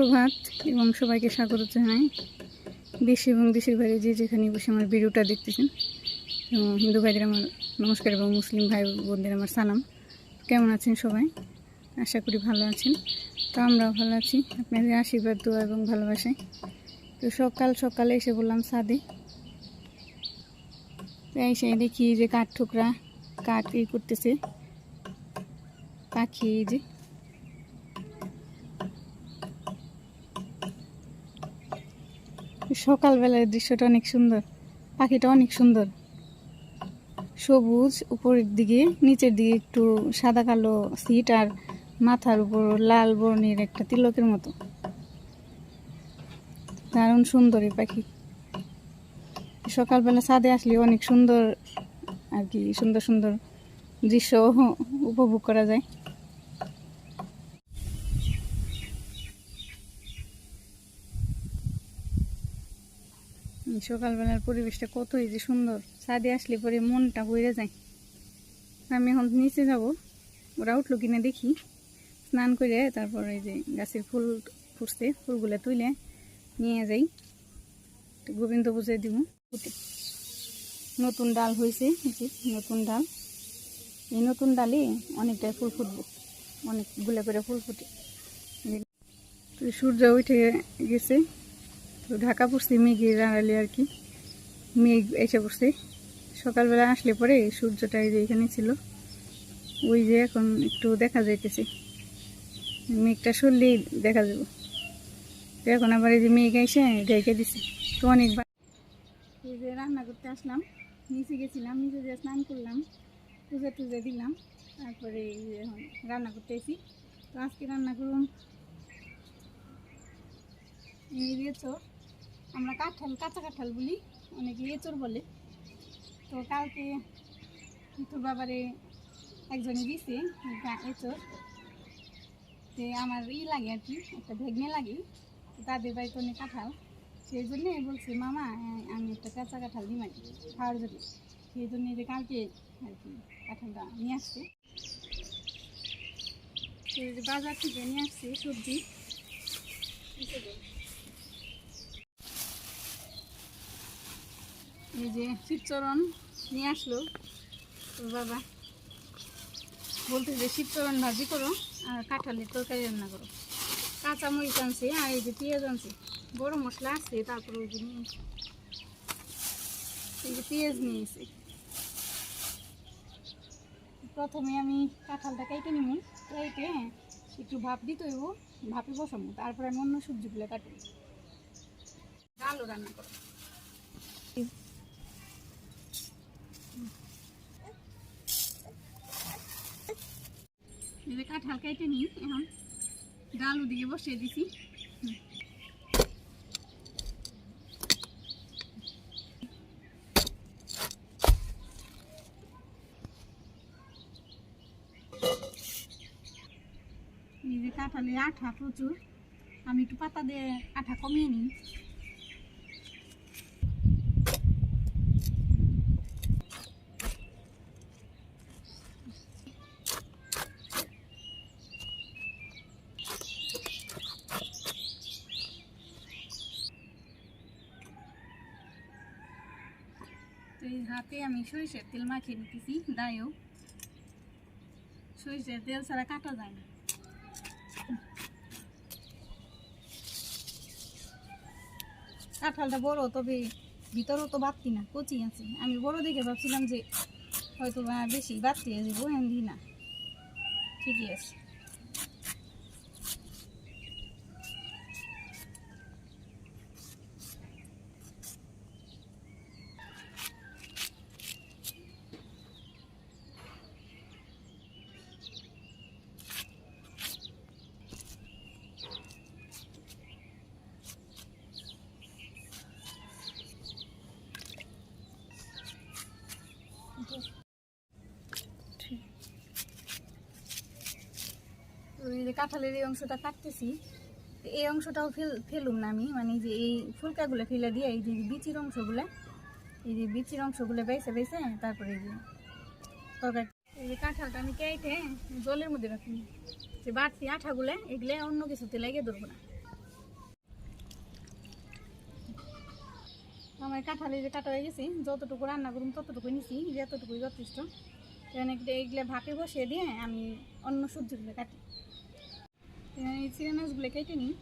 সুপ্রভাত এবং সবাইকে স্বাগত জানাই দেশ এবং দেশের বাইরে যে যেখানে বসে আমার ভিডিওটা দেখতেছেন। এবং হিন্দু ভাইদের আমার নমস্কার এবং মুসলিম ভাই বোনদের আমার সালাম। কেমন আছেন সবাই? আশা করি ভালো আছেন। তো আমরাও ভালো আছি। আপনাদের আশীর্বাদ, দোয়া এবং ভালোবাসায়। তো সকাল সকালে এসে বললাম, সাদে। তাই এসে দেখি যে কাঠ ঠোকরা কাঠ ই করতেছে। পাখি যে। সকালবেলার দৃশ্যটা অনেক সুন্দর। পাখিটা অনেক সুন্দর। সবুজ, উপরের দিকে, নিচের দিকে একটু সাদা কালো সিট আর মাথার উপর লাল বর্ণের একটা তিলকের মতো। দারুণ সুন্দর এই পাখি। সকালবেলা ছাদে আসলে অনেক সুন্দর আর কি, সুন্দর সুন্দর দৃশ্য উপভোগ করা যায়। সকালবেলার পরিবেশটা কতই যে সুন্দর। ছাদে আসলে পরে মনটা বইরে যায়। আমি এখন নিচে যাব। ওরা উঠল কিনা দেখি। স্নান করে তারপর এই যে গাছের ফুল ফুটছে, ফুলগুলো তুলে নিয়ে যাই। গোবিন্দ পুজোয় দিব। নতুন ডাল হয়েছে নতুন ডাল। এই নতুন ডালে অনেকটাই ফুল ফুটবো। অনেকগুলো করে ফুল ফুটে। সূর্য উঠে গেছে। তো ঢাকা পড়ছে মেঘের আড়ালে আর কি। মেঘ এসে পড়ছে। সকালবেলা আসলে পরে সূর্যটা এই যে এখানে ছিল। ওই যে এখন একটু দেখা যাইতেছে। মেঘটা সরলেই দেখা যাব। তো এখন আবার এই যে মেঘ এসে ঢেকে দিছে। তো অনেকবার এই যে রান্না করতে আসলাম। নিচে গেছিলাম, নিচে যে স্নান করলাম, পুজো টুজো দিলাম। তারপরে এই যে এখন রান্না করতে এসি তো আজকে রান্না করুন। এই এঁচড় আমরা কাঁঠাল, কাঁচা কাঁঠাল বলি, অনেকে এঁচড় বলে। তো কালকে তোর বাবারে একজনে দিছে এঁচড়। যে আমার ই লাগে আর কি, একটা ভেগনে লাগে। তাদের বাড়িতে অনেক কাঁঠাল। সেই জন্যে বলছে, মামা, আমি একটা কাঁচা কাঁঠাল দিই মানে খাওয়ার জন্য। সেই জন্য যে কালকে আর কি কাঁঠালটা নিয়ে আসছে। বাজার থেকে নিয়ে আসছে সবজি। এই যে শীতচরণ নিয়ে আসলো। তোর বাবা বলতে যে শীতচরণ ভাজি করো আর কাঁঠালের তরকারি রান্না করো। কাঁচা মরিচ আনছে আর এই যে পেঁয়াজ আনছে বড় মশলা আছে, তারপরে ওই যে নিয়ে। এই যে পেঁয়াজ নিয়ে প্রথমে আমি কাঁঠালটা কেটে নিব কেটে একটু ভাপ দিতে হইব, ভাপে বসাবো তারপরে আমি অন্য সবজিগুলো কাটবো। ডালও রান্না করো যে কাঁঠাল কেটে নিই, এখন ডাল ওদিকে বসিয়ে দিছি। কাঁঠালের আঠা প্রচুর, আমি একটু পাতা দিয়ে আঠা কমিয়ে নিই। তো এই হাতে আমি সরিষার তেল মাখিয়ে নিতেছি। দায়ও সরিষার তেল ছাড়া কাটা যায় না। কাঁঠালটা বড়, তবে ভিতরেও তো বাড়তি না, কচি আছে। আমি বড় দেখে ভাবছিলাম যে হয়তো বেশি বাড়তি আছে এমনি না। ঠিকই আছে। কাঁঠালের এই অংশটা কাটতেছি এই অংশটাও ফেল ফেলুম না আমি। মানে যে এই ফুলকাগুলো ফেলে দিয়ে এই যে বিচির অংশগুলো, এই যে বিচির অংশগুলো বেছে বেছে তারপরে এই যে কাঁঠালটা আমি কেটে জলের মধ্যে রাখি। যে বাড়তি আঠাগুলো, এগুলো অন্য কিছুতে লাগিয়ে ধরবো না। আমার কাঁঠালে যে কাটা হয়ে গেছি, যতটুকু রান্না করুন ততটুকু নিছি যতটুকুই যথেষ্ট। এগুলো ভাপে বসিয়ে দিয়ে আমি অন্য সবজিগুলো কাটি। এখানে এই চিংড়ি মাছগুলো কেটে নিই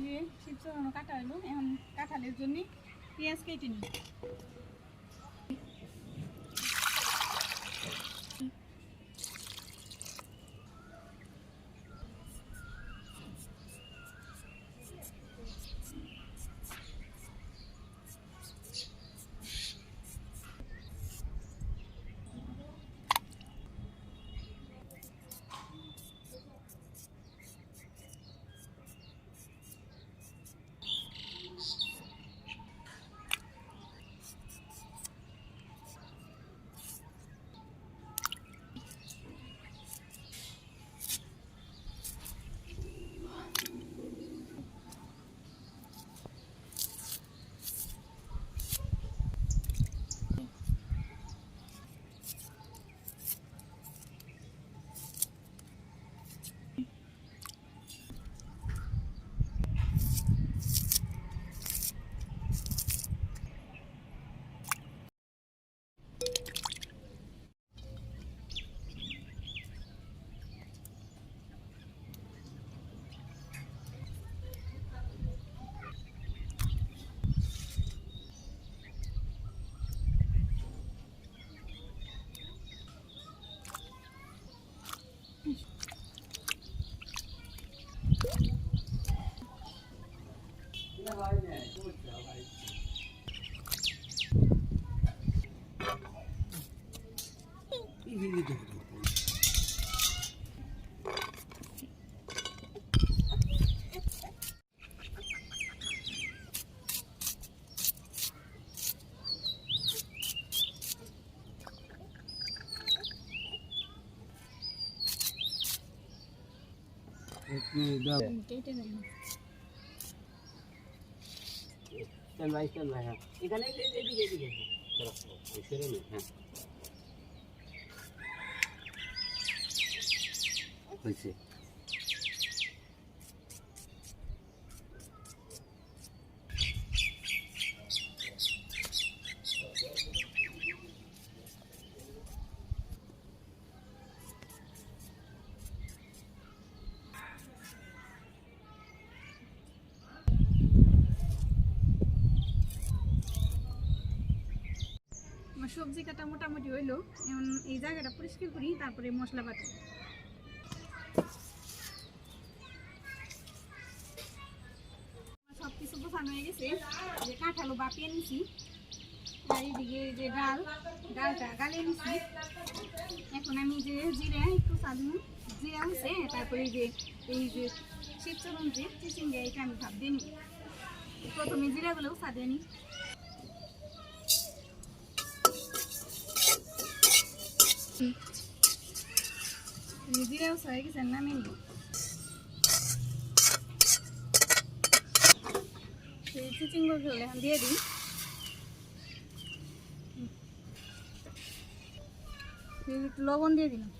দিয়ে চড়ানো কাটা হলো এখন কাঁঠালের জন্য পেঁয়াজ কেটে নিই। কেটে নিই স্ট্যান্ড বাই স্ট্যান্ড বাই হ্যাঁ। এখানে এই- এই- এদিকে এদিকে। হ্যাঁ ওই সরে নে, হয়েছে সবজি কাটা মোটামুটি হইল। এই জায়গাটা পরিষ্কার করি তারপরে মশলা বাটি গোছানো যে কাঁঠালো বাপিয়ে নিছি আর এইদিকে যে ডাল, ডালটা গালিয়ে নিছি। এখন আমি যে জিরা একটু চালু, জিরা হচ্ছে তারপরে যে, এই যে শীতচরণ যে চিচিঙ্গা এটা আমি ভাব দিয়ে নিই প্রথমে জিরাগুলোও সাদিয়ে নিই। জিরাও হয়ে গেছে না ঝোলে এখন দিয়ে দিই। একটু লবণ দিয়ে দিলাম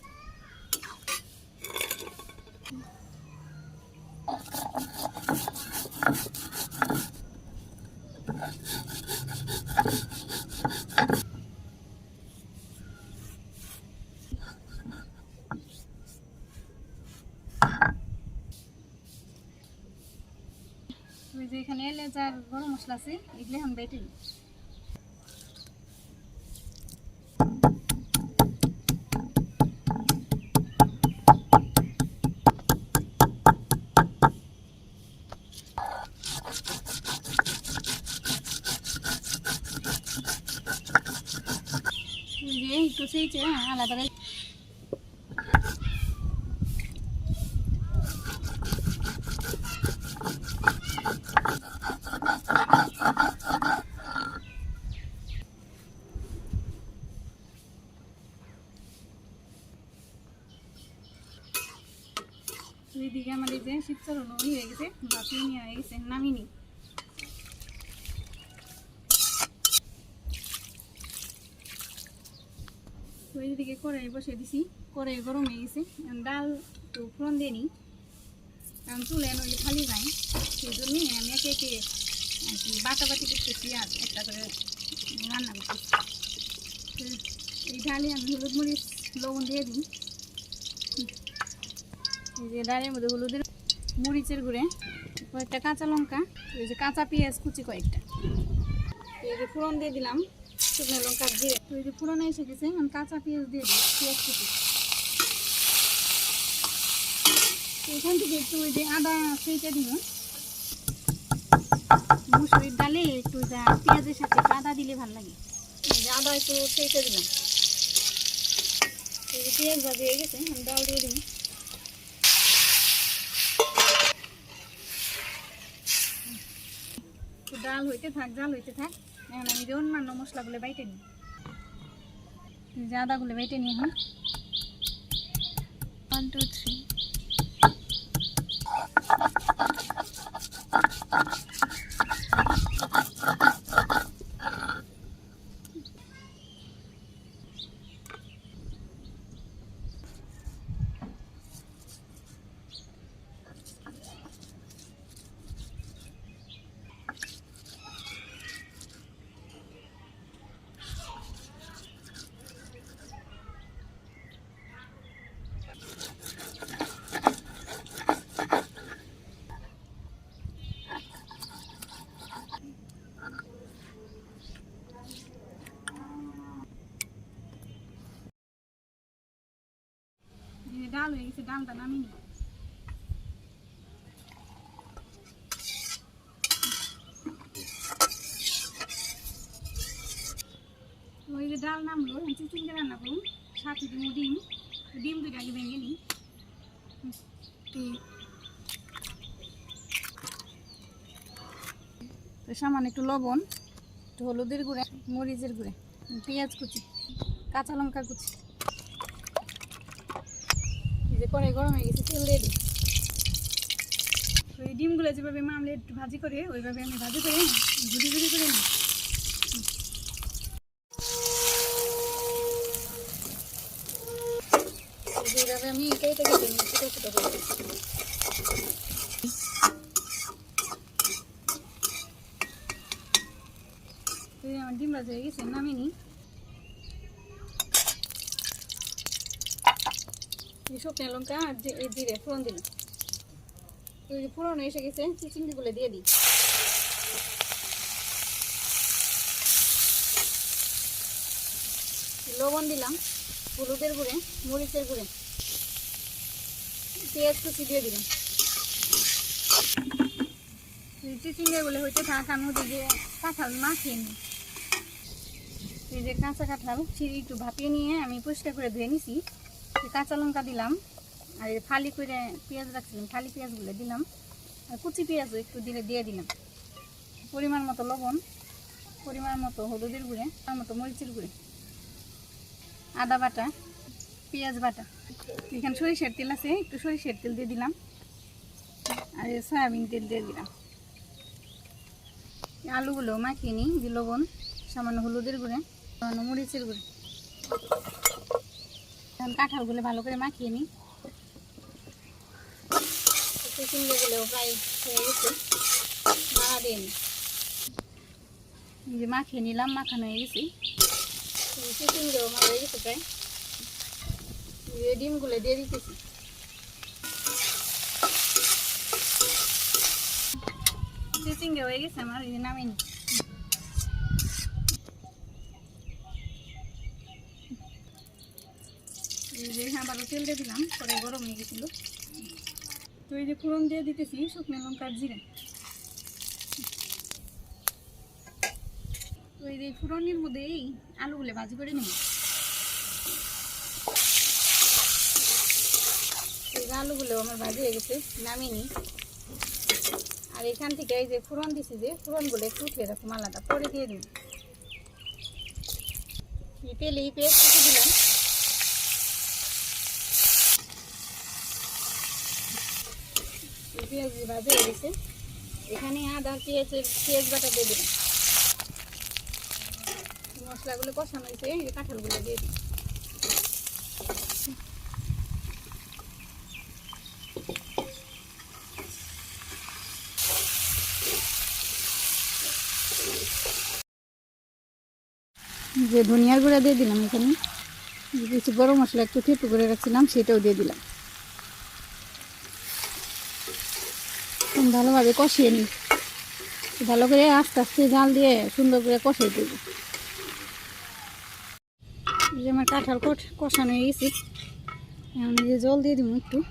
ওই যে এখানে এলাচ আর গরম মশলা আছে এগুলো এখন বেটে নিই। ওই যে একটু সেইছে আলাদা করে ওইদিকে যে শীতচরণ ওই হয়ে গেছে বাপিয়ে নিয়ে হয়ে গেছে নামিনি তো এইদিকে কড়াই বসে দিছি কড়াই গরম হয়ে গেছে ডাল তো ফোড়ন দিয়ে কারণ চুলে নইলে খালি যায় সেই জন্যই আমি একে একে আর কি বাটা বাটি করতেছি আর একটা করে রান্না করতেছি এই ডালে আমি হলুদ মরিচ লবণ দিয়ে দিই এই যে ডালের মধ্যে হলুদের মরিচের গুঁড়ে, কয়েকটা কাঁচা লঙ্কা, এই যে কাঁচা পেঁয়াজ কুচি কয়েকটা। এই যে ফোড়ন দিয়ে দিলাম, শুকনো লঙ্কা দিয়ে এই যে ফোড়নে এসে গেছে, আমি কাঁচা পেঁয়াজ দিয়ে দিই পেঁয়াজ কুচি। এখান থেকে একটু ওই যে আদা সেইটা দিব মুসুরির ডালে একটু যা পেঁয়াজের সাথে আদা দিলে ভালো লাগে। এই যে আদা একটু সেইটা দিলাম। পেঁয়াজ ভাজি হয়ে গেছে, আমি ডাল দিয়ে দিই ডাল হইতে থাক, জাল হইতে থাক, এখন আমি যে অন্যান্য মশলাগুলো বাইটে নিই। যে আদাগুলো বাইটে নিই এখন। ওয়ান টু থ্রি এই হয়ে গেছে ডালটা নামিয়ে নিই ওই যে ডাল নামলো রান্না করুন, সাথে ডিম। ডিম দুটো আগে ভেঙে নিই। সামান্য একটু লবণ, একটু হলুদের গুঁড়ে, মরিচের গুঁড়ে, পেঁয়াজ কুচি, কাঁচা লঙ্কা কুচি। যে কড়াই গরম হয়ে গেছে তেল তো এই ডিমগুলো যেভাবে মামলেট ভাজি করে ওইভাবে আমি ভাজি করে ঝুড়ি ঝুড়ি করে নিই। এইভাবে আমি কেটে কেটে ছোটো ছোটো করে তো আমার ডিম ভাজি হয়ে গেছে নামিয়ে শুকনো লঙ্কা আর যে এই জিরে ফোড়ন দিলাম। যে ফোড়ন এসে গেছে চিচিংড়িগুলো দিয়ে দিই। লবণ দিলাম, হলুদের গুঁড়ে, মরিচের গুঁড়ে। পেঁয়াজ কুচি দিয়ে দিলাম। চিচিংড়িগুলো হইতে থাক, আমি ওদের যে কাঁঠাল মাখিয়ে নিই। এই যে কাঁচা কাঁঠাল, ছিঁড়ি একটু ভাপিয়ে নিয়ে আমি পরিষ্কার করে ধুয়ে নিছি। কাঁচা লঙ্কা দিলাম, আর ফালি করে পেঁয়াজ রাখছিলাম, ফালি পেঁয়াজগুলো দিলাম, আর কুচি পেঁয়াজও একটু দিলে দিয়ে দিলাম। পরিমাণ মতো লবণ, পরিমাণ মতো হলুদের গুঁড়ে তার মতো মরিচের গুঁড়ে, আদা বাটা, পেঁয়াজ বাটা। এখানে সরিষার তেল আছে, একটু সরিষার তেল দিয়ে দিলাম, আর সয়াবিন তেল দিয়ে দিলাম। আলুগুলো মাখিয়ে নিই যে লবণ, সামান্য হলুদের গুঁড়ে, সামান্য মরিচের গুঁড়ে। এখন কাঁঠালগুলো ভালো করে মাখিয়ে নিই। চিচিঙ্গুলোও প্রায় হয়ে গেছে। দিয়ে এই যে মাখিয়ে নিলাম মাখানো হয়ে গেছে। হয়ে গেছে প্রায়। ডিমগুলো দিয়ে দিতেছি। চিচিঙ্গে হয়ে গেছে আমার নামিয়ে নিই এই যে আবারও তেল দিয়ে দিলাম, পরে গরম হয়ে গেছিল। তো এই যে ফোড়ন দিয়ে দিতেছি, শুকনো লঙ্কার জিরে। তো এই যে ফোড়নের মধ্যে এই আলুগুলো ভাজি করে নেব। আলুগুলো আমার ভাজি হয়ে গেছে নামিনি আর এখান থেকে এই যে ফোড়ন দিছি যে, ফোড়নগুলো একটু উঠিয়ে রাখুন আলাদা, পরে দিয়ে দিন তেলে এই কুচি দিলাম পেঁয়াজ এখানে আদা পেঁয়াজের পেঁয়াজ বাটা মশলাগুলো কষানো হয়েছে, এই যে কাঁঠালগুলো দিয়ে যে ধনিয়ার গুঁড়া দিয়ে দিলাম এখানে কিছু গরম মশলা একটু থেতু করে রাখছিলাম, সেটাও দিয়ে দিলাম। ভালোভাবে কষিয়ে নিই। ভালো করে আস্তে আস্তে জাল দিয়ে সুন্দর করে কষিয়ে দেবো। যে আমার কাঁঠাল কষ- কষানো হয়ে গেছে। এখন যে জল দিয়ে দিব একটু।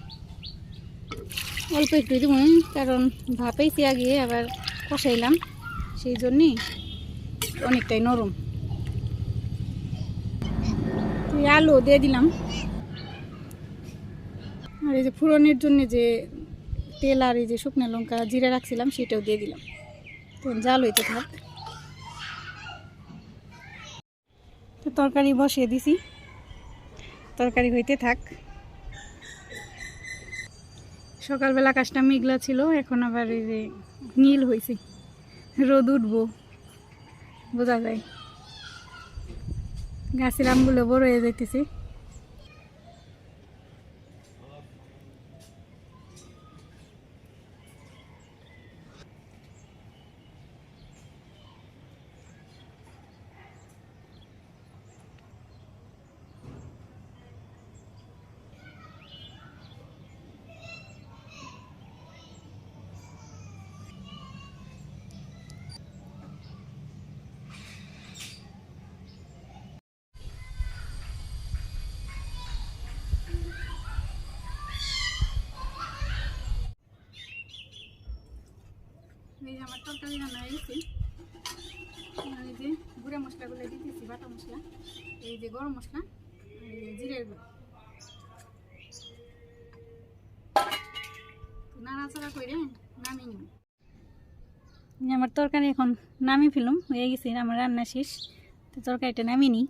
অল্প একটু দিব কারণ ভাপেইছি আগে, আবার কষাইলাম। সেই জন্যে অনেকটাই নরম। আলু দিয়ে দিলাম। আর এই যে ফোড়নের জন্য যে তেল আর এই যে শুকনো লঙ্কা জিরা রাখছিলাম, সেটাও দিয়ে দিলাম। তো জাল হইতে থাক। তো তরকারি বসিয়ে দিছি। তরকারি হইতে থাক। সকালবেলা আকাশটা মেঘলা ছিল, এখন আবার এই যে নীল হয়েছে রোদ উঠবো, বোঝা যায়। গাছের আমগুলো বড় হয়ে যাইতেছে। আমার তরকারি রান্না হয়ে গেছে। এই যে গুঁড়া মশলাগুলো দিতেছি বাটা মশলা, এই যে গরম মশলা জিরের গুঁড়ো। নাড়াচাড়া করে নামিয়ে নিব। আমার তরকারি এখন নামিয়ে ফেলুম হয়ে গেছে, আমার রান্না শেষ। তো তরকারিটা নামিয়ে নিই।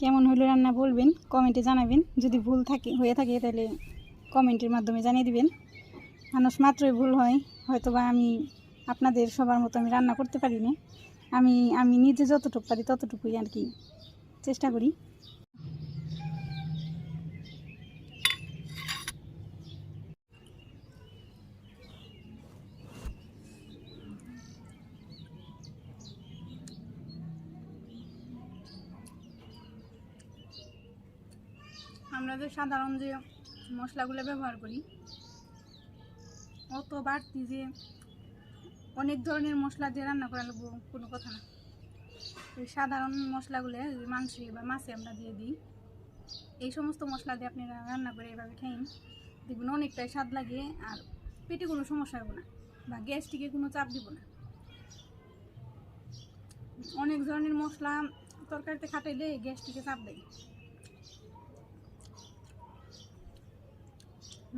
কেমন হলো রান্না বলবেন কমেন্টে জানাবেন। যদি ভুল থাকে, হয়ে থাকে, তাহলে কমেন্টের মাধ্যমে জানিয়ে দিবেন। মানুষ মাত্রই ভুল হয় হয়তো বা আমি আপনাদের সবার মতো আমি রান্না করতে পারি না আমি আমি নিজে যতটুকু পারি ততটুকুই আর কি চেষ্টা করি। আমরা যে সাধারণ যে মশলাগুলো ব্যবহার করি, অত বাড়তি যে অনেক ধরনের মশলা দিয়ে রান্না করা লাগবো, কোনো কথা না। এই সাধারণ মশলাগুলো মাংসে বা মাছে আমরা দিয়ে দিই, এই সমস্ত মশলা দিয়ে আপনি রান্না করে এভাবে খাইন, দেখবেন অনেকটাই স্বাদ লাগে আর পেটে কোনো সমস্যা হবে না বা গ্যাস্ট্রিকে কোনো চাপ দিব না। অনেক ধরনের মশলা তরকারিতে খাটাইলে গ্যাস্ট্রিকে চাপ দেয়।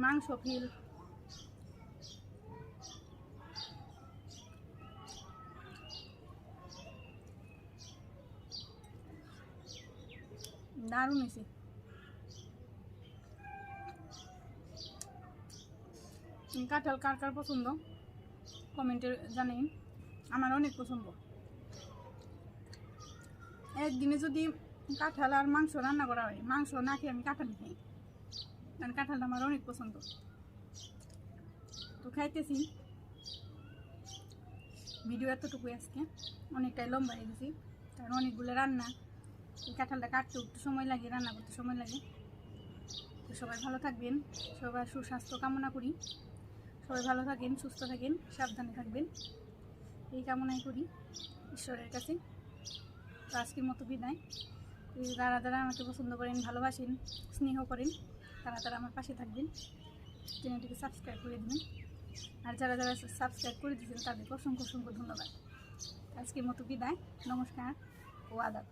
মাংস ফিল দারুণ হয়েছে। কাঁঠাল কার কার পছন্দ? কমেন্টে জানেন আমার অনেক পছন্দ। একদিনে যদি কাঁঠাল আর মাংস রান্না করা হয়, মাংস না খেয়ে আমি কাঁঠাল খাই। কারণ কাঁঠালটা আমার অনেক পছন্দ। তো খাইতেছি। ভিডিও এতটুকুই আজকে। অনেকটাই লম্বা হয়ে গেছি। কারণ অনেকগুলো রান্না। এই কাঁঠালটা কাটতে একটু সময় লাগে, রান্না করতে সময় লাগে। তো সবাই ভালো থাকবেন। সবার সুস্বাস্থ্য কামনা করি। সবাই ভালো থাকেন, সুস্থ থাকেন, সাবধানে থাকবেন। এই কামনাই করি ঈশ্বরের কাছে। তো আজকের মতো বিদায়। যারা যারা আমাকে পছন্দ করেন, ভালোবাসেন, স্নেহ করেন তারা তারা আমার পাশে থাকবেন। চ্যানেলটিকে সাবস্ক্রাইব করে দিবেন। আর যারা যারা সাবস্ক্রাইব করে দিয়েছেন, তাদেরকে অসংখ্য অসংখ্য ধন্যবাদ। আজকের মতো বিদায়। নমস্কার ও আদাব।